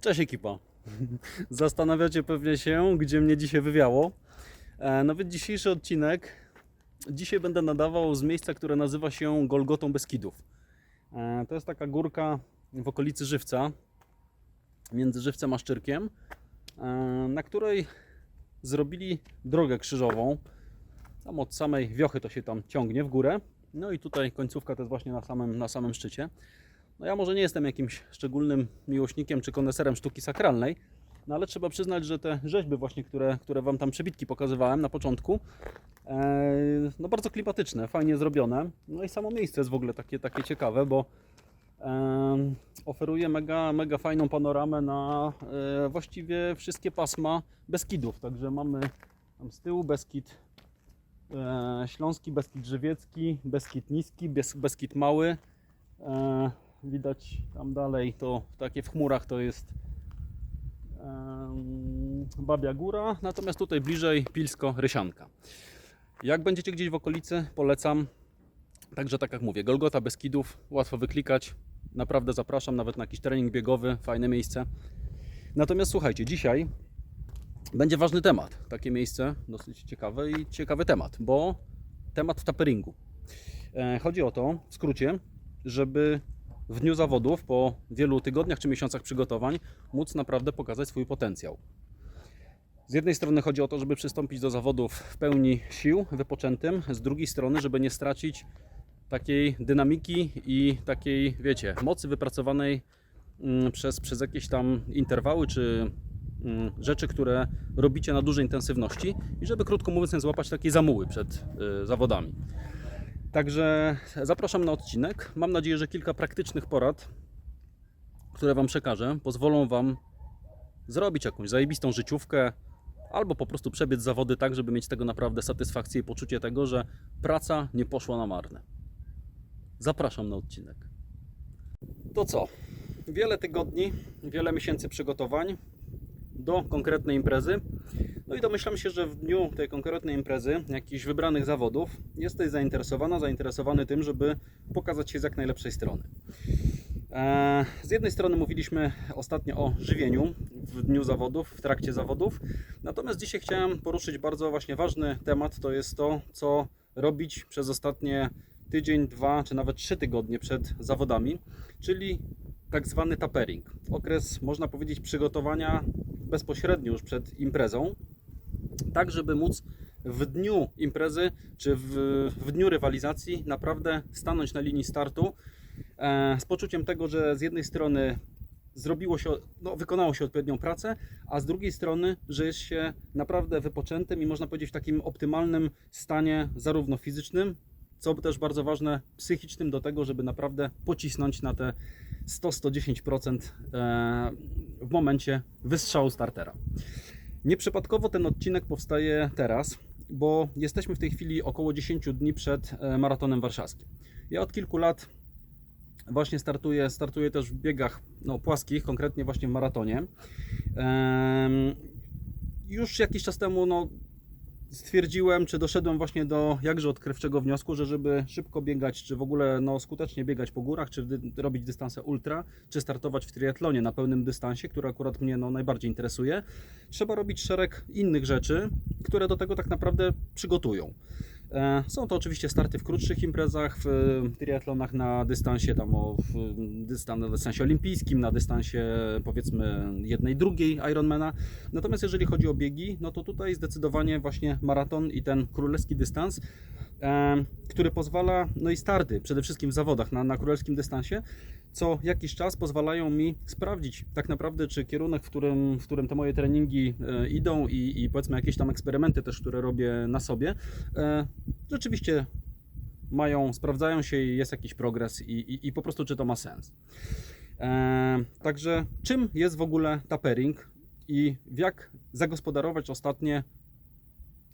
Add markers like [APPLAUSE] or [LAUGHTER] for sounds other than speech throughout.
Cześć ekipa. [LAUGHS] Zastanawiacie pewnie się, gdzie mnie dzisiaj wywiało. E, No więc dzisiejszy odcinek, dzisiaj będę nadawał z miejsca, które nazywa się Golgotą Beskidów. E, To jest taka górka w okolicy Żywca, między Żywcem a Szczyrkiem, e, na której zrobili drogę krzyżową. Tam od samej wiochy to się tam ciągnie w górę. No i tutaj końcówka to jest właśnie na samym, na samym szczycie. No ja może nie jestem jakimś szczególnym miłośnikiem czy koneserem sztuki sakralnej, no ale trzeba przyznać, że te rzeźby właśnie, które, które Wam tam przebitki pokazywałem na początku, e, no bardzo klimatyczne, fajnie zrobione. No i samo miejsce jest w ogóle takie, takie ciekawe, bo e, oferuje mega, mega fajną panoramę na e, właściwie wszystkie pasma Beskidów. Także mamy tam z tyłu Beskid e, Śląski, Beskid Żywiecki, Beskid Niski, Bes, Beskid Mały. E, widać tam dalej to takie w chmurach to jest Babia Góra, natomiast tutaj bliżej Pilsko Rysianka. Jak będziecie gdzieś w okolicy, polecam. Także tak jak mówię, Golgota Beskidów, łatwo wyklikać. Naprawdę zapraszam nawet na jakiś trening biegowy, fajne miejsce. Natomiast słuchajcie, dzisiaj będzie ważny temat. Takie miejsce dosyć ciekawe i ciekawy temat, bo temat w taperingu. E, Chodzi o to, w skrócie, żeby w dniu zawodów, po wielu tygodniach czy miesiącach przygotowań, móc naprawdę pokazać swój potencjał. Z jednej strony chodzi o to, żeby przystąpić do zawodów w pełni sił, wypoczętym, z drugiej strony, żeby nie stracić takiej dynamiki i takiej, wiecie, mocy wypracowanej mm, przez, przez jakieś tam interwały czy mm, rzeczy, które robicie na dużej intensywności i żeby krótko mówiąc złapać takiej zamuły przed y, zawodami. Także zapraszam na odcinek. Mam nadzieję, że kilka praktycznych porad, które Wam przekażę, pozwolą Wam zrobić jakąś zajebistą życiówkę albo po prostu przebiec zawody tak, żeby mieć tego naprawdę satysfakcję i poczucie tego, że praca nie poszła na marne. Zapraszam na odcinek. To co? Wiele tygodni, wiele miesięcy przygotowań do konkretnej imprezy. No i domyślam się, że w dniu tej konkretnej imprezy, jakichś wybranych zawodów, jesteś zainteresowana, zainteresowany tym, żeby pokazać się z jak najlepszej strony. Eee, Z jednej strony mówiliśmy ostatnio o żywieniu w dniu zawodów, w trakcie zawodów, natomiast dzisiaj chciałem poruszyć bardzo właśnie ważny temat, to jest to, co robić przez ostatnie tydzień, dwa czy nawet trzy tygodnie przed zawodami, czyli tak zwany tapering. Okres, można powiedzieć, przygotowania bezpośrednio już przed imprezą, tak żeby móc w dniu imprezy czy w, w dniu rywalizacji naprawdę stanąć na linii startu e, z poczuciem tego, że z jednej strony zrobiło się, no, wykonało się odpowiednią pracę, a z drugiej strony, że jest się naprawdę wypoczętym i można powiedzieć w takim optymalnym stanie zarówno fizycznym, co też bardzo ważne, psychicznym do tego, żeby naprawdę pocisnąć na te 100-110% e, w momencie wystrzału startera. Nieprzypadkowo ten odcinek powstaje teraz, bo jesteśmy w tej chwili około 10 dni przed e, maratonem warszawskim. Ja od kilku lat właśnie startuję, startuję też w biegach no, płaskich, konkretnie właśnie w maratonie. Już jakiś czas temu no, stwierdziłem, czy doszedłem właśnie do jakże odkrywczego wniosku, że żeby szybko biegać, czy w ogóle no, skutecznie biegać po górach, czy robić dystanse ultra, czy startować w triatlonie na pełnym dystansie, który akurat mnie no, najbardziej interesuje, trzeba robić szereg innych rzeczy, które do tego tak naprawdę przygotują. E, Są to oczywiście starty w krótszych imprezach, w triatlonach na dystansie tam o w, dystan, na dystansie olimpijskim, na dystansie powiedzmy jednej drugiej Ironmana. Natomiast jeżeli chodzi o biegi, no to tutaj zdecydowanie właśnie maraton i ten królewski dystans, e, który pozwala, no i starty przede wszystkim w zawodach na, na królewskim dystansie, co jakiś czas pozwalają mi sprawdzić tak naprawdę, czy kierunek, w którym, w którym te moje treningi e, idą i, i powiedzmy jakieś tam eksperymenty też, które robię na sobie, rzeczywiście mają, sprawdzają się i jest jakiś progres i, i, i po prostu czy to ma sens. E, także czym jest w ogóle tapering i jak zagospodarować ostatnie,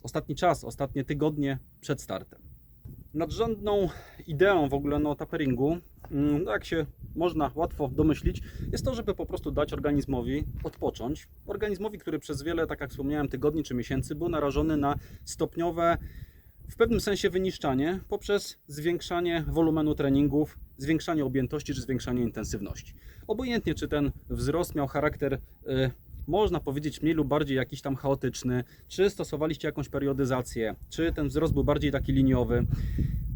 ostatni czas, ostatnie tygodnie przed startem. Nadrzędną ideą w ogóle no, taperingu, mm, no jak się można łatwo domyślić, jest to, żeby po prostu dać organizmowi odpocząć. Organizmowi, który przez wiele, tak jak wspomniałem, tygodni czy miesięcy był narażony na stopniowe w pewnym sensie wyniszczanie poprzez zwiększanie wolumenu treningów, zwiększanie objętości czy zwiększanie intensywności. Obojętnie, czy ten wzrost miał charakter, y, można powiedzieć, mniej lub bardziej jakiś tam chaotyczny, czy stosowaliście jakąś periodyzację, czy ten wzrost był bardziej taki liniowy.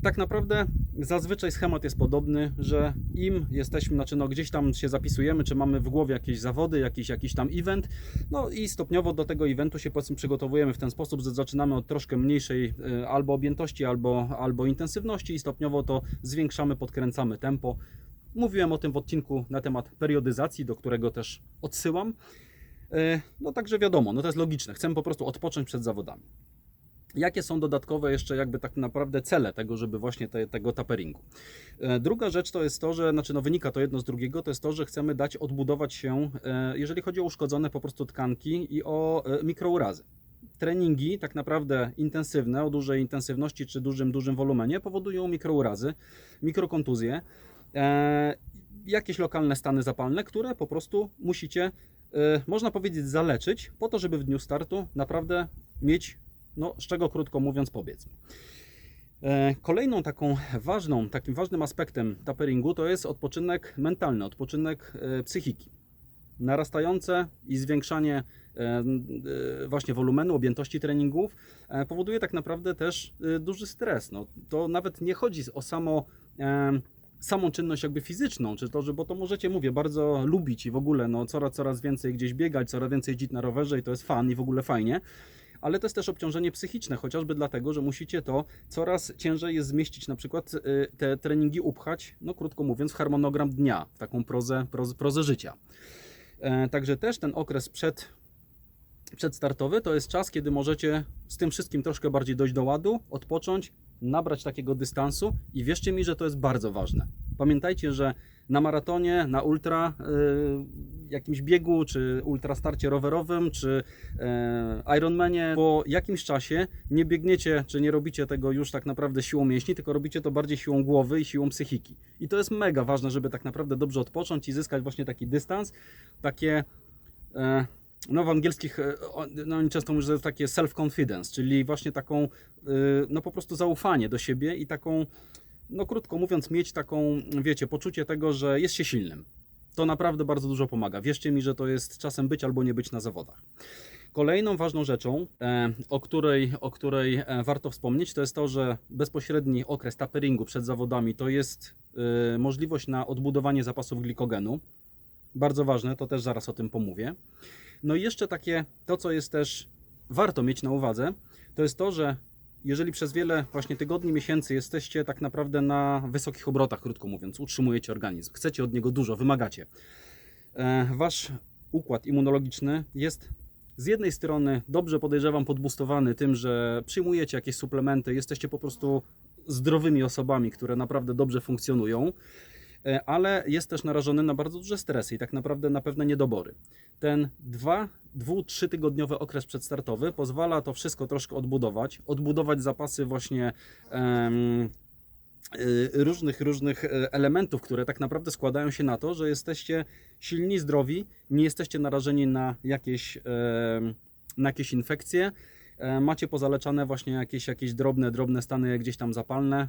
Tak naprawdę zazwyczaj schemat jest podobny, że im jesteśmy, znaczy no gdzieś tam się zapisujemy, czy mamy w głowie jakieś zawody, jakiś, jakiś tam event, no i stopniowo do tego eventu się powiedzmy przygotowujemy w ten sposób, że zaczynamy od troszkę mniejszej y, albo objętości, albo, albo intensywności i stopniowo to zwiększamy, podkręcamy tempo. Mówiłem o tym w odcinku na temat periodyzacji, do którego też odsyłam. Y, No także wiadomo, no to jest logiczne. Chcemy po prostu odpocząć przed zawodami. Jakie są dodatkowe jeszcze jakby tak naprawdę cele tego, żeby właśnie te, tego taperingu? E, Druga rzecz to jest to, że, znaczy no wynika to jedno z drugiego, to jest to, że chcemy dać odbudować się, e, jeżeli chodzi o uszkodzone po prostu tkanki i o e, mikrourazy. Treningi tak naprawdę intensywne, o dużej intensywności czy dużym, dużym wolumenie powodują mikrourazy, mikrokontuzje, jakieś lokalne stany zapalne, które po prostu musicie, można powiedzieć, zaleczyć po to, żeby w dniu startu naprawdę mieć no, z czego krótko mówiąc pobiec. E, Kolejną taką ważną, takim ważnym aspektem taperingu to jest odpoczynek mentalny, odpoczynek e, psychiki. Narastające i zwiększanie e, właśnie wolumenu, objętości treningów powoduje tak naprawdę też duży stres. No, to nawet nie chodzi o samo, samą czynność jakby fizyczną, czy to, że, bo to możecie, mówię, bardzo lubić i w ogóle no, coraz, coraz więcej gdzieś biegać, coraz więcej jeździć na rowerze i to jest fan i w ogóle fajnie, ale to jest też obciążenie psychiczne, chociażby dlatego, że musicie to coraz ciężej jest zmieścić, na przykład y, te treningi upchać, no krótko mówiąc, w harmonogram dnia, w taką prozę, prozę, prozę życia. E, Także też ten okres przed, przedstartowy to jest czas, kiedy możecie z tym wszystkim troszkę bardziej dojść do ładu, odpocząć, nabrać takiego dystansu i wierzcie mi, że to jest bardzo ważne. Pamiętajcie, że na maratonie, na ultra, y, jakimś biegu, czy ultra starcie rowerowym, czy e, Ironmanie, po jakimś czasie nie biegniecie, czy nie robicie tego już tak naprawdę siłą mięśni, tylko robicie to bardziej siłą głowy i siłą psychiki. I to jest mega ważne, żeby tak naprawdę dobrze odpocząć i zyskać właśnie taki dystans, takie e, no w angielskich, e, no oni często mówią, że to jest takie self-confidence, czyli właśnie taką, y, no po prostu zaufanie do siebie i taką, no krótko mówiąc, mieć taką, wiecie, poczucie tego, że jest się silnym. To naprawdę bardzo dużo pomaga. Wierzcie mi, że to jest czasem być albo nie być na zawodach. Kolejną ważną rzeczą, e, o której, o której e, warto wspomnieć, to jest to, że bezpośredni okres taperingu przed zawodami to jest e, możliwość na odbudowanie zapasów glikogenu. Bardzo ważne, to też zaraz o tym pomówię. No i jeszcze takie, to co jest też warto mieć na uwadze, to jest to, że jeżeli przez wiele właśnie tygodni, miesięcy jesteście tak naprawdę na wysokich obrotach, krótko mówiąc, utrzymujecie organizm, chcecie od niego dużo, wymagacie, e, wasz układ immunologiczny jest z jednej strony dobrze podejrzewam podbustowany tym, że przyjmujecie jakieś suplementy, jesteście po prostu zdrowymi osobami, które naprawdę dobrze funkcjonują, ale jest też narażony na bardzo duże stresy i tak naprawdę na pewne niedobory. Ten 2, 2-3 tygodniowy okres przedstartowy pozwala to wszystko troszkę odbudować, odbudować zapasy właśnie em, y, różnych, różnych e, elementów, które tak naprawdę składają się na to, że jesteście silni, zdrowi, nie jesteście narażeni na jakieś, na jakieś infekcje, e, macie pozaleczane właśnie jakieś, jakieś drobne, drobne stany gdzieś tam zapalne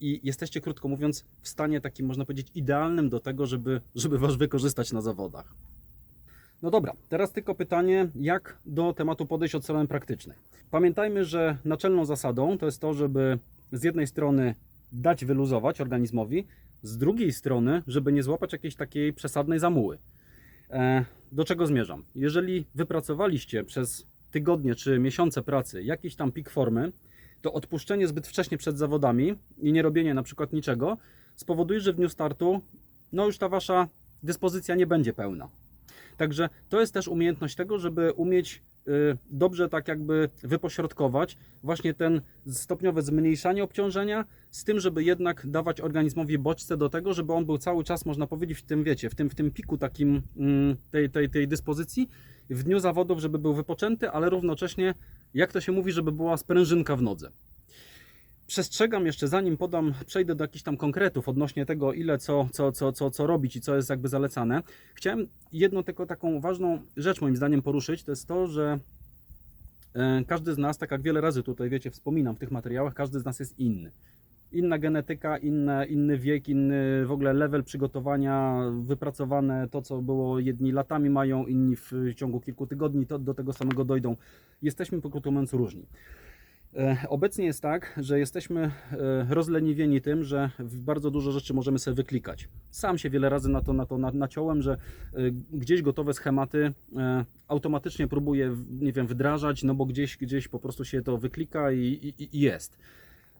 i jesteście, krótko mówiąc, w stanie takim, można powiedzieć, idealnym do tego, żeby, żeby was wykorzystać na zawodach. No dobra, teraz tylko pytanie, jak do tematu podejść od strony praktycznej. Pamiętajmy, że naczelną zasadą to jest to, żeby z jednej strony dać wyluzować organizmowi, z drugiej strony, żeby nie złapać jakiejś takiej przesadnej zamuły. E, Do czego zmierzam? Jeżeli wypracowaliście przez tygodnie czy miesiące pracy jakiś tam pik formy, to odpuszczenie zbyt wcześnie przed zawodami i nie robienie na przykład niczego spowoduje, że w dniu startu no już ta wasza dyspozycja nie będzie pełna. Także to jest też umiejętność tego, żeby umieć y, dobrze tak jakby wypośrodkować właśnie ten stopniowe zmniejszanie obciążenia z tym, żeby jednak dawać organizmowi bodźce do tego, żeby on był cały czas, można powiedzieć, w tym, wiecie, w tym, w tym piku takim mm, tej, tej, tej dyspozycji w dniu zawodów, żeby był wypoczęty, ale równocześnie, jak to się mówi, żeby była sprężynka w nodze. Przestrzegam jeszcze, zanim podam, przejdę do jakichś tam konkretów odnośnie tego, ile co, co, co, co, co robić i co jest jakby zalecane. Chciałem jedną tylko taką ważną rzecz moim zdaniem poruszyć, to jest to, że E, Każdy z nas, tak jak wiele razy tutaj, wiecie, wspominam w tych materiałach, każdy z nas jest inny. Inna genetyka, inne, inny wiek, inny w ogóle level przygotowania, wypracowane to, co było jedni latami mają, inni w ciągu kilku tygodni to, do tego samego dojdą. Jesteśmy po krótko mówiąc różni. E, Obecnie jest tak, że jesteśmy e, rozleniwieni tym, że bardzo dużo rzeczy możemy sobie wyklikać. Sam się wiele razy na to, na to na- naciąłem, że e, gdzieś gotowe schematy automatycznie próbuję, nie wiem, wdrażać, no bo gdzieś, gdzieś po prostu się to wyklika i, i, i jest.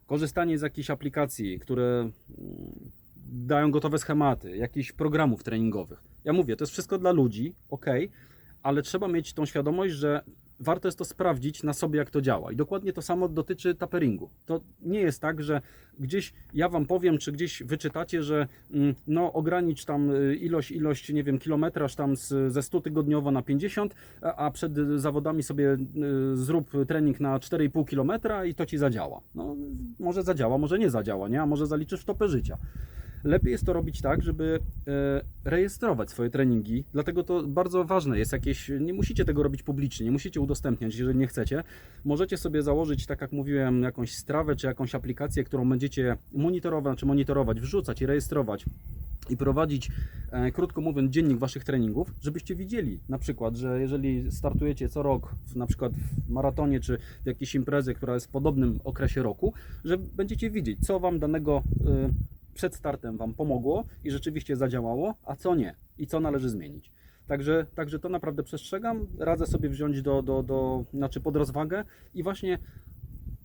Korzystanie z jakichś aplikacji, które mm, dają gotowe schematy, jakichś programów treningowych. Ja mówię, to jest wszystko dla ludzi, ok, ale trzeba mieć tą świadomość, że warto jest to sprawdzić na sobie, jak to działa. I dokładnie to samo dotyczy taperingu. To nie jest tak, że gdzieś ja Wam powiem, czy gdzieś wyczytacie, że mm, no ogranicz tam y, ilość, ilość, nie wiem, kilometraż tam z, ze 100 tygodniowo na 50, a, przed zawodami sobie y, zrób trening na 4,5 kilometra i to Ci zadziała. No może zadziała, może nie zadziała, nie? A może zaliczysz topę życia. Lepiej jest to robić tak, żeby e, rejestrować swoje treningi. Dlatego to bardzo ważne jest jakieś. Nie musicie tego robić publicznie, nie musicie udostępniać, jeżeli nie chcecie. Możecie sobie założyć, tak jak mówiłem, jakąś strawę czy jakąś aplikację, którą będziecie monitorować, czy monitorować, wrzucać i rejestrować i prowadzić, e, krótko mówiąc, dziennik waszych treningów, żebyście widzieli na przykład, że jeżeli startujecie co rok, w, na przykład w maratonie czy w jakiejś imprezie, która jest w podobnym okresie roku, że będziecie widzieć, co wam danego e, przed startem Wam pomogło i rzeczywiście zadziałało, a co nie? I co należy zmienić. Także, także to naprawdę przestrzegam, radzę sobie wziąć do, do, do, znaczy pod rozwagę i właśnie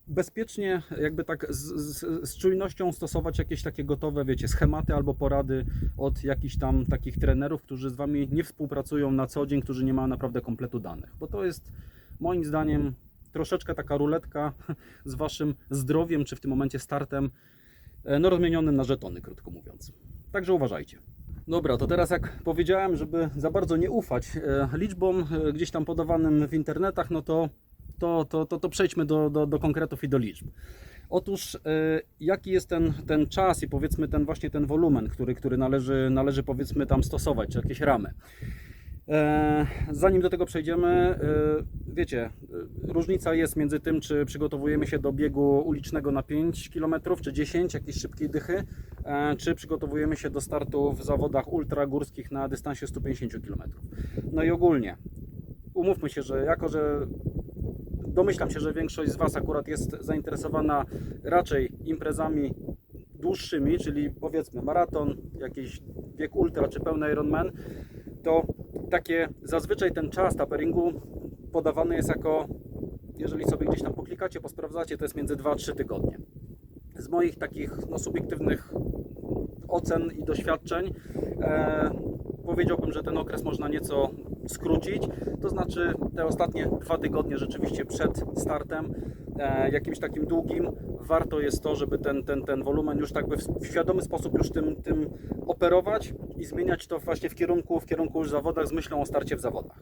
bezpiecznie, jakby tak z, z, z czujnością stosować jakieś takie gotowe, wiecie, schematy albo porady od jakichś tam takich trenerów, którzy z Wami nie współpracują na co dzień, którzy nie mają naprawdę kompletu danych, bo to jest moim zdaniem troszeczkę taka ruletka z Waszym zdrowiem, czy w tym momencie startem, no rozmienionym na żetony, krótko mówiąc. Także uważajcie. Dobra, to teraz jak powiedziałem, żeby za bardzo nie ufać e, liczbom e, gdzieś tam podawanym w internetach, no to, to, to, to, to przejdźmy do, do, do konkretów i do liczb. Otóż e, jaki jest ten, ten czas i powiedzmy ten właśnie ten wolumen, który, który należy, należy powiedzmy tam stosować, czy jakieś ramy. E, Zanim do tego przejdziemy, e, wiecie, e, różnica jest między tym, czy przygotowujemy się do biegu ulicznego na 5 km czy 10, jakiejś szybkiej dychy, czy przygotowujemy się do startu w zawodach ultragórskich na dystansie 150 km. No i ogólnie, umówmy się, że jako, że domyślam się, że większość z Was akurat jest zainteresowana raczej imprezami dłuższymi, czyli powiedzmy maraton, jakiś bieg ultra czy pełny Ironman, to takie zazwyczaj ten czas taperingu podawany jest jako, jeżeli sobie gdzieś tam poklikacie, posprawdzacie, to jest między 2 a 3 tygodnie. Z moich takich no, subiektywnych ocen i doświadczeń e, powiedziałbym, że ten okres można nieco skrócić. To znaczy te ostatnie dwa tygodnie rzeczywiście przed startem, jakimś takim długim, warto jest to, żeby ten, ten, ten wolumen już tak by w, świadomy sposób już tym, tym operować i zmieniać to właśnie w kierunku, w kierunku już zawodach z myślą o starcie w zawodach.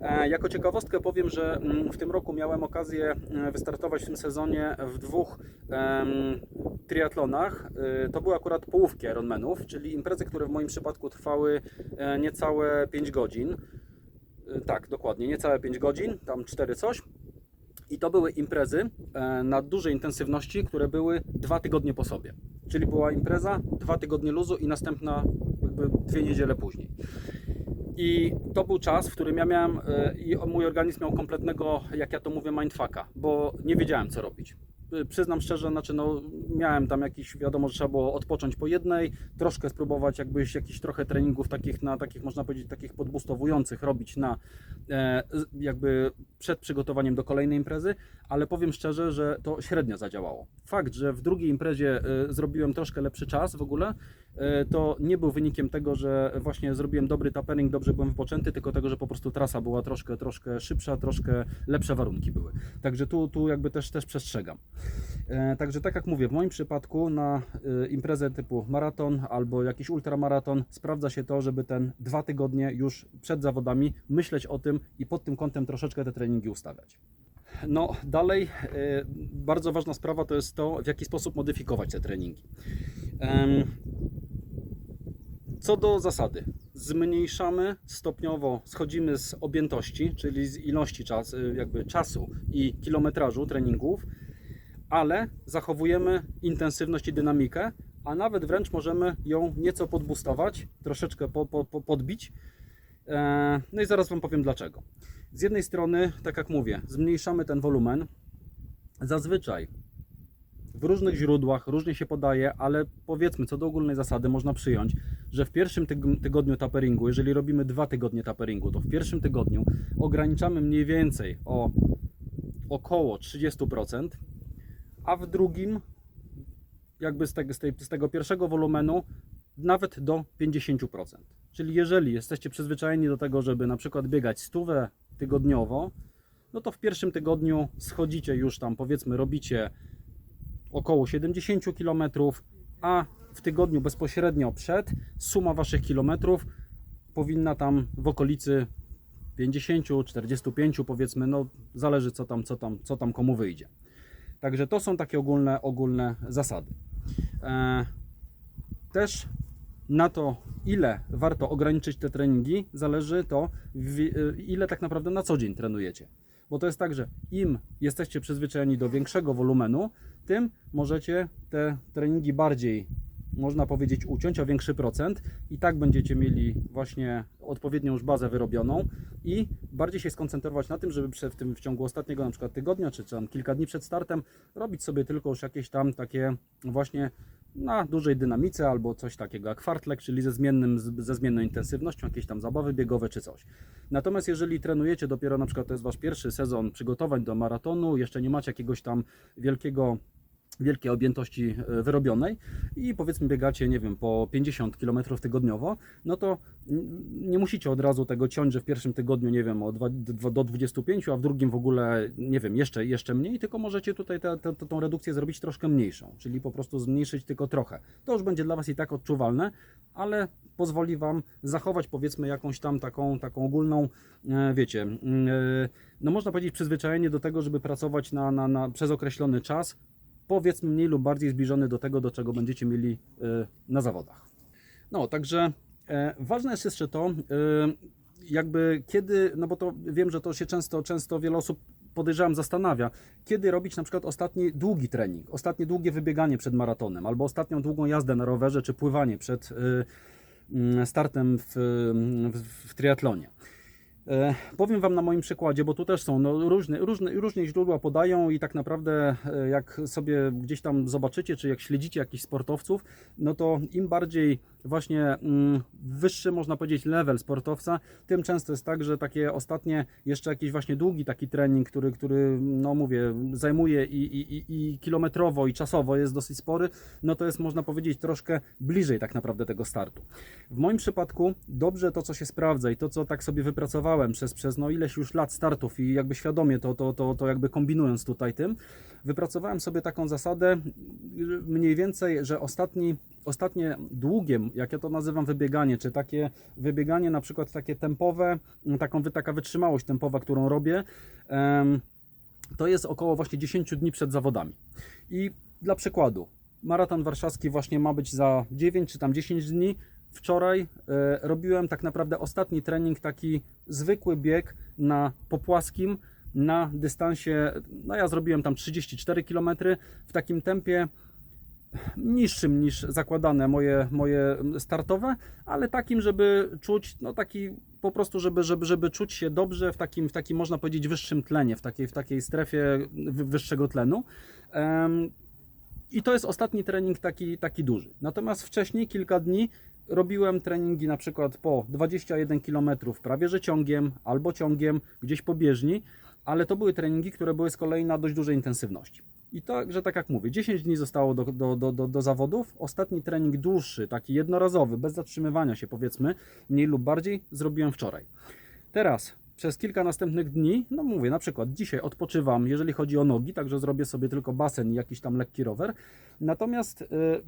E, jako ciekawostkę powiem, że mm, w tym roku miałem okazję e, wystartować w tym sezonie w dwóch em, triatlonach. E, To były akurat połówki Ironmanów, czyli imprezy, które w moim przypadku trwały e, niecałe 5 godzin. E, Tak, dokładnie, niecałe 5 godzin, tam 4 coś. I to były imprezy e, na dużej intensywności, które były dwa tygodnie po sobie. Czyli była impreza, dwa tygodnie luzu i następna jakby dwie niedziele później. I to był czas, w którym ja miałem e, i mój organizm miał kompletnego, jak ja to mówię, mindfucka, bo nie wiedziałem co robić. Przyznam szczerze, znaczy no, miałem tam jakiś, wiadomo, że trzeba było odpocząć po jednej, troszkę spróbować jakbyś jakichś trochę treningów takich na takich, można powiedzieć, takich podbustowujących robić na e, jakby przed przygotowaniem do kolejnej imprezy, ale powiem szczerze, że to średnio zadziałało. Fakt, że w drugiej imprezie e, zrobiłem troszkę lepszy czas w ogóle, to nie był wynikiem tego, że właśnie zrobiłem dobry tapering, dobrze byłem wypoczęty, tylko tego, że po prostu trasa była troszkę, troszkę szybsza, troszkę lepsze warunki były. Także tu, tu jakby też, też przestrzegam. E, Także tak jak mówię, w moim przypadku na e, imprezę typu maraton albo jakiś ultramaraton sprawdza się to, żeby ten dwa tygodnie już przed zawodami myśleć o tym i pod tym kątem troszeczkę te treningi ustawiać. No dalej, e, bardzo ważna sprawa to jest to, w jaki sposób modyfikować te treningi. Co do zasady. zmniejszamy stopniowo, schodzimy z objętości, czyli z ilości czas, y, jakby czasu i kilometrażu treningów, ale zachowujemy intensywność i dynamikę, a nawet wręcz możemy ją nieco podbustować, troszeczkę po, po, podbić. E, No i zaraz Wam powiem dlaczego. Z jednej strony, tak jak mówię, zmniejszamy ten wolumen. Zazwyczaj w różnych źródłach różnie się podaje, ale powiedzmy, co do ogólnej zasady można przyjąć, że w pierwszym tyg- tygodniu taperingu, jeżeli robimy dwa tygodnie taperingu, to w pierwszym tygodniu ograniczamy mniej więcej o około 30%, a w drugim, jakby z z tego pierwszego wolumenu, nawet do 50%. Czyli jeżeli jesteście przyzwyczajeni do tego, żeby na przykład biegać stówę tygodniowo, no to w pierwszym tygodniu schodzicie już tam, powiedzmy, robicie około 70 km, a w tygodniu bezpośrednio przed suma waszych kilometrów powinna tam w okolicy 50, 45 powiedzmy, no zależy co tam, co tam, co tam komu wyjdzie. Także to są takie ogólne, ogólne zasady. E, też na to, ile warto ograniczyć te treningi, zależy to, w, ile tak naprawdę na co dzień trenujecie. Bo to jest tak, że im jesteście przyzwyczajeni do większego wolumenu, tym możecie te treningi bardziej, można powiedzieć, uciąć o większy procent i tak będziecie mieli właśnie odpowiednią już bazę wyrobioną i bardziej się skoncentrować na tym, żeby w tym w ciągu ostatniego na przykład tygodnia, czy tam kilka dni przed startem robić sobie tylko już jakieś tam takie właśnie na dużej dynamice albo coś takiego jak fartlek, czyli ze, zmiennym, ze zmienną intensywnością, jakieś tam zabawy biegowe czy coś. Natomiast jeżeli trenujecie dopiero na przykład to jest wasz pierwszy sezon przygotowań do maratonu, jeszcze nie macie jakiegoś tam wielkiego wielkiej objętości e, wyrobionej i powiedzmy biegacie, nie wiem, po 50 km tygodniowo, no to nie musicie od razu tego ciąć, że w pierwszym tygodniu, nie wiem, do 25, a w drugim w ogóle, nie wiem, jeszcze, jeszcze mniej, tylko możecie tutaj tę- tę- tą redukcję zrobić troszkę mniejszą, czyli po prostu zmniejszyć tylko trochę. To już będzie dla Was i tak odczuwalne, ale pozwoli Wam zachować powiedzmy jakąś tam taką, taką ogólną, e, wiecie, mm, e, no można powiedzieć przyzwyczajenie do tego, żeby pracować na, na, na, przez określony czas, powiedzmy mniej lub bardziej zbliżony do tego, do czego będziecie mieli e, na zawodach. No, także e, ważne jest jeszcze to, e, jakby kiedy, no bo to wiem, że to się często, często wiele osób podejrzewam zastanawia, kiedy robić na przykład ostatni długi trening, ostatnie długie wybieganie przed maratonem, albo ostatnią długą jazdę na rowerze, czy pływanie przed e, mm, startem w, w, w triatlonie. E, Powiem Wam na moim przykładzie, bo tu też są no, różne, różne, różnie źródła podają i tak naprawdę e, jak sobie gdzieś tam zobaczycie, czy jak śledzicie jakichś sportowców, no to im bardziej właśnie mm, wyższy, można powiedzieć, level sportowca, tym często jest tak, że takie ostatnie, jeszcze jakiś właśnie długi taki trening, który, który no mówię, zajmuje i, i, i, kilometrowo i czasowo jest dosyć spory, no to jest można powiedzieć troszkę bliżej tak naprawdę tego startu. W moim przypadku dobrze to, co się sprawdza i to, co tak sobie wypracowałem przez, przez no ileś już lat startów i jakby świadomie to, to, to, to jakby kombinując tutaj tym, wypracowałem sobie taką zasadę mniej więcej, że ostatni, ostatnie długie, jak ja to nazywam wybieganie, czy takie wybieganie na przykład takie tempowe, taką, wy- taka wytrzymałość tempowa, którą robię, to jest około właśnie 10 dni przed zawodami. I dla przykładu, maraton warszawski właśnie ma być za 9 czy tam 10 dni. Wczoraj e, robiłem tak naprawdę ostatni trening, taki zwykły bieg na popłaskim, na dystansie, no ja zrobiłem tam 34 km w takim tempie niższym niż zakładane moje, moje startowe, ale takim, żeby czuć, no taki po prostu, żeby, żeby, żeby czuć się dobrze w takim, w takim, można powiedzieć, wyższym tlenie, w takiej, w takiej strefie wy- wyższego tlenu. I to jest ostatni trening taki, taki duży. Natomiast wcześniej, kilka dni, robiłem treningi na przykład po 21 km, prawie że ciągiem albo ciągiem gdzieś po bieżni, ale to były treningi, które były z kolei na dość dużej intensywności. I to, że tak jak mówię, 10 dni zostało do, do, do, do, do zawodów. Ostatni trening dłuższy, taki jednorazowy, bez zatrzymywania się powiedzmy, mniej lub bardziej, zrobiłem wczoraj. Teraz przez kilka następnych dni, no mówię, na przykład dzisiaj odpoczywam, jeżeli chodzi o nogi, także zrobię sobie tylko basen i jakiś tam lekki rower. Natomiast y,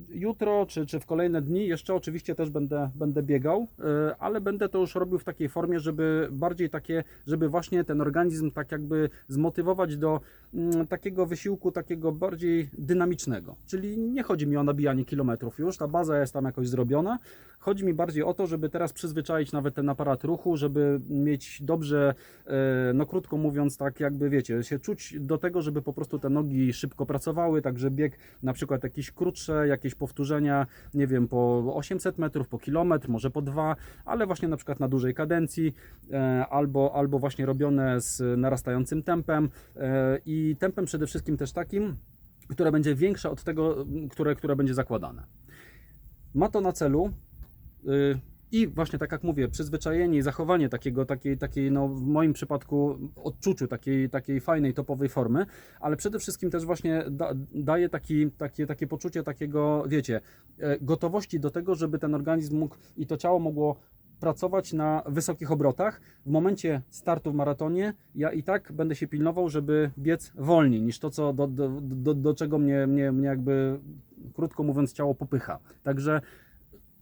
jutro czy, czy w kolejne dni jeszcze oczywiście też będę, będę biegał, y, ale będę to już robił w takiej formie, żeby bardziej takie, żeby właśnie ten organizm tak jakby zmotywować do mm, takiego wysiłku, takiego bardziej dynamicznego. Czyli nie chodzi mi o nabijanie kilometrów już, ta baza jest tam jakoś zrobiona, Chodzi mi bardziej o to, żeby teraz przyzwyczaić nawet ten aparat ruchu, żeby mieć dobrze, e, no krótko mówiąc, tak jakby wiecie, się czuć do tego, żeby po prostu te nogi szybko pracowały, także bieg na przykład jakieś krótsze, jakieś powtórzenia, nie wiem, po 800 metrów, po kilometr, może po dwa, ale właśnie na przykład na dużej kadencji, e, albo, albo właśnie robione z narastającym tempem e, i tempem przede wszystkim też takim, które będzie większe od tego, które, które będzie zakładane. Ma to na celu i właśnie tak jak mówię, przyzwyczajenie i zachowanie takiego, takiej, takiej no w moim przypadku odczuciu takiej, takiej fajnej, topowej formy, ale przede wszystkim też właśnie da, daje taki, takie, takie poczucie takiego, wiecie, e, gotowości do tego, żeby ten organizm mógł i to ciało mogło pracować na wysokich obrotach. W momencie startu w maratonie ja i tak będę się pilnował, żeby biec wolniej niż to, co do, do, do, do czego mnie, mnie, mnie jakby, krótko mówiąc, ciało popycha. Także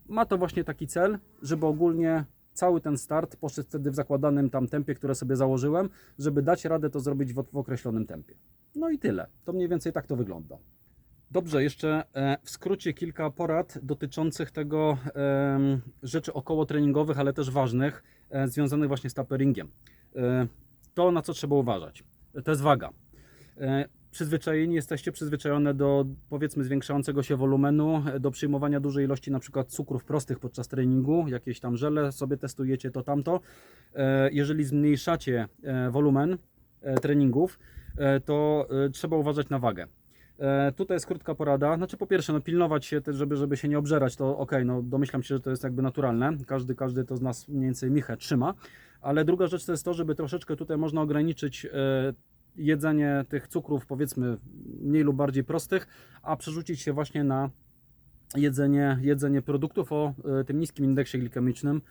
ma to właśnie taki cel, żeby ogólnie cały ten start poszedł wtedy w zakładanym tam tempie, które sobie założyłem, żeby dać radę to zrobić w, w określonym tempie. No i tyle. To mniej więcej tak to wygląda. Dobrze, jeszcze e, w skrócie kilka porad dotyczących tego rzeczy około treningowych, ale też ważnych, e, związanych właśnie z taperingiem. E, to, na co trzeba uważać, to jest waga. Przyzwyczajeni jesteście przyzwyczajone do powiedzmy zwiększającego się wolumenu, do przyjmowania dużej ilości na przykład cukrów prostych podczas treningu, jakieś tam żele sobie testujecie to tamto. E, Jeżeli zmniejszacie e, wolumen e, treningów, to trzeba uważać na wagę. Tutaj jest krótka porada. Znaczy, po pierwsze, no, pilnować się, też, żeby, żeby się nie obżerać, to ok, no, domyślam się, że to jest jakby naturalne. Każdy, każdy to z nas mniej więcej michę trzyma. Ale druga rzecz to jest to, żeby troszeczkę tutaj można ograniczyć jedzenie tych cukrów, powiedzmy mniej lub bardziej prostych, a przerzucić się właśnie na jedzenie, jedzenie produktów o e, tym niskim indeksie glikemicznym.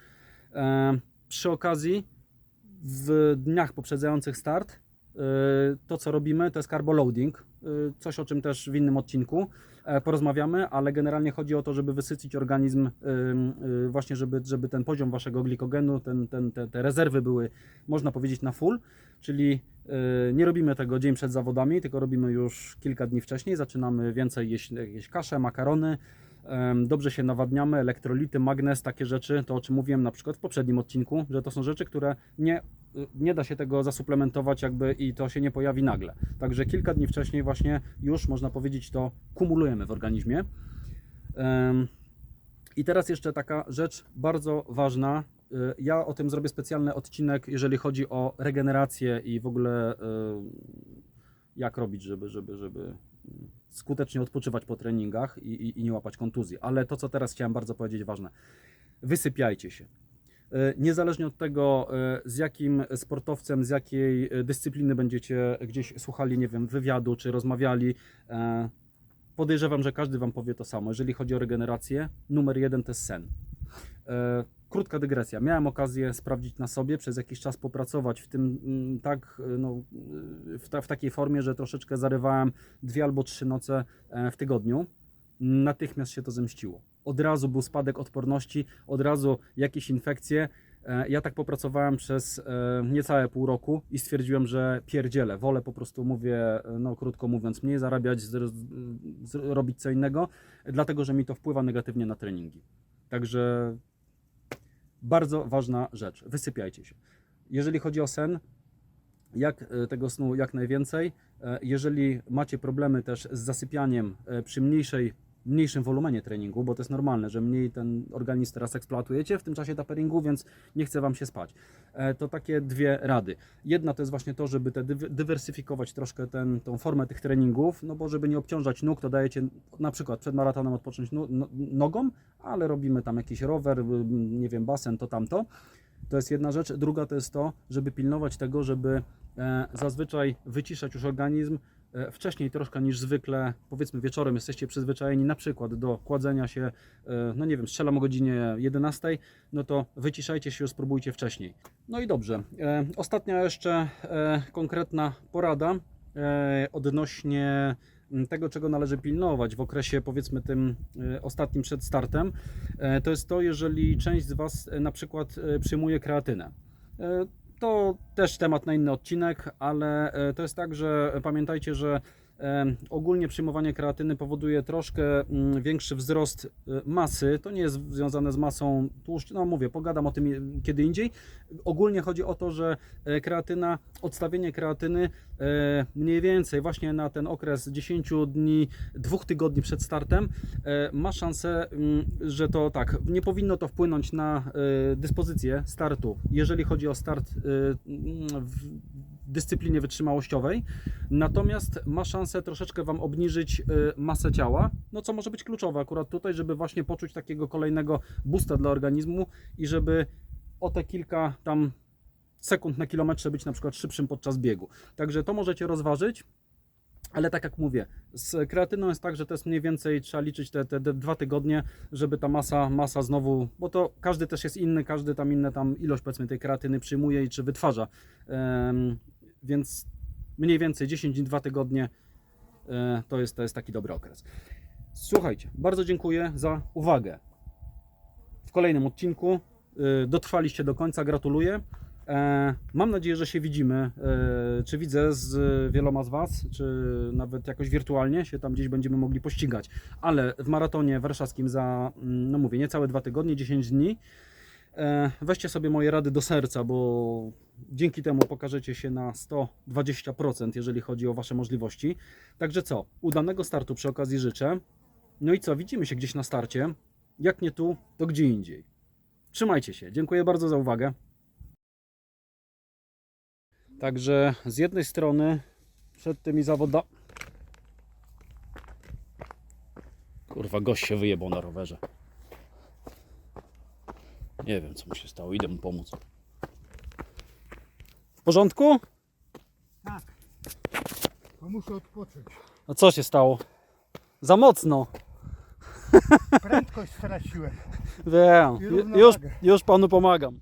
E, Przy okazji, w dniach poprzedzających start, to co robimy to jest carboloading, e, coś o czym też w innym odcinku e, porozmawiamy, ale generalnie chodzi o to, żeby wysycić organizm, e, właśnie żeby, żeby ten poziom waszego glikogenu, ten, ten, te, te rezerwy były, można powiedzieć, na full, czyli nie robimy tego dzień przed zawodami, tylko robimy już kilka dni wcześniej, zaczynamy więcej jeść jakieś kasze, makarony, Dobrze się nawadniamy, elektrolity, magnez, takie rzeczy, to o czym mówiłem na przykład w poprzednim odcinku, że to są rzeczy, które nie, y, nie da się tego zasuplementować jakby i to się nie pojawi nagle. Także kilka dni wcześniej właśnie już można powiedzieć to kumulujemy w organizmie. I teraz jeszcze taka rzecz bardzo ważna. Y, Ja o tym zrobię specjalny odcinek, jeżeli chodzi o regenerację i w ogóle y, jak robić, żeby, żeby, żeby skutecznie odpoczywać po treningach i, i, i nie łapać kontuzji. Ale to, co teraz chciałem bardzo powiedzieć, ważne. Wysypiajcie się. E, Niezależnie od tego, e, z jakim sportowcem, z jakiej e, dyscypliny będziecie gdzieś słuchali, nie wiem, wywiadu czy rozmawiali, podejrzewam, że każdy Wam powie to samo. Jeżeli chodzi o regenerację, numer jeden to jest sen. Krótka dygresja. Miałem okazję sprawdzić na sobie, przez jakiś czas popracować w tym mm, tak, e, no, e, w, ta, w takiej formie, że troszeczkę zarywałem dwie albo trzy noce e, w tygodniu. Natychmiast się to zemściło. Od razu był spadek odporności, od razu jakieś infekcje. Ja tak popracowałem przez niecałe pół roku i stwierdziłem, że pierdzielę, wolę po prostu, mówię, no krótko mówiąc, mniej zarabiać, robić co innego, dlatego że mi to wpływa negatywnie na treningi. Także bardzo ważna rzecz, wysypiajcie się. Jeżeli chodzi o sen, jak e, tego snu jak najwięcej. E, Jeżeli macie problemy też z zasypianiem e, przy mniejszej, mniejszym wolumenie treningu, bo to jest normalne, że mniej ten organizm teraz eksploatujecie w tym czasie taperingu, więc nie chce Wam się spać. E, To takie dwie rady. Jedna to jest właśnie to, żeby te dywersyfikować troszkę ten, tą formę tych treningów, no bo żeby nie obciążać nóg, to dajecie na przykład przed maratonem odpocząć no, no, nogą, ale robimy tam jakiś rower, nie wiem, basen, to tamto. To jest jedna rzecz. Druga to jest to, żeby pilnować tego, żeby e, zazwyczaj wyciszać już organizm wcześniej troszkę niż zwykle. Powiedzmy wieczorem jesteście przyzwyczajeni na przykład do kładzenia się, e, no nie wiem, strzelam o godzinie 11, no to wyciszajcie się, spróbujcie wcześniej. No i dobrze. E, ostatnia jeszcze e, konkretna porada e, odnośnie m, tego, czego należy pilnować w okresie powiedzmy tym e, ostatnim przed startem, e, to jest to, jeżeli część z Was e, na przykład e, przyjmuje kreatynę. To też temat na inny odcinek, ale e, to jest tak, że pamiętajcie, że ogólnie przyjmowanie kreatyny powoduje troszkę mm, większy wzrost e, masy. To nie jest związane z masą tłuszczu. No mówię, pogadam o tym kiedy indziej. Ogólnie chodzi o to, że e, kreatyna, odstawienie kreatyny e, mniej więcej właśnie na ten okres 10 dni, dwóch tygodni przed startem e, ma szansę, mm, że to tak, nie powinno to wpłynąć na dyspozycję startu, jeżeli chodzi o start mm, w dyscyplinie wytrzymałościowej, natomiast ma szansę troszeczkę Wam obniżyć e, masę ciała, no co może być kluczowe akurat tutaj, żeby właśnie poczuć takiego kolejnego boosta dla organizmu i żeby o te kilka tam sekund na kilometrze być na przykład szybszym podczas biegu. Także to możecie rozważyć. Ale tak jak mówię, z kreatyną jest tak, że to jest mniej więcej, trzeba liczyć te, te, te dwa tygodnie, żeby ta masa, masa znowu, bo to każdy też jest inny, każdy tam inne tam ilość powiedzmy tej kreatyny przyjmuje i czy wytwarza. Więc mniej więcej 10 dni, 2 tygodnie e, to jest, to jest taki dobry okres. Słuchajcie, bardzo dziękuję za uwagę. W kolejnym odcinku y, dotrwaliście do końca, gratuluję. E, Mam nadzieję, że się widzimy, e, czy widzę z wieloma z Was, czy nawet jakoś wirtualnie się tam gdzieś będziemy mogli pościgać. Ale w maratonie warszawskim za, mm, no mówię, niecałe dwa tygodnie, 10 dni. E, Weźcie sobie moje rady do serca, bo dzięki temu pokażecie się na 120%, jeżeli chodzi o Wasze możliwości. Także co, udanego startu przy okazji życzę. No i co, widzimy się gdzieś na starcie. Jak nie tu, to gdzie indziej. Trzymajcie się. Dziękuję bardzo za uwagę. Także z jednej strony przed tymi zawodami. Kurwa, gość się wyjebał na rowerze. Nie wiem, co mu się stało. Idę mu pomóc. W porządku? Tak. Bo muszę odpocząć. A co się stało? Za mocno. Prędkość straciłem. Wiem. Ju- Już, już panu pomagam.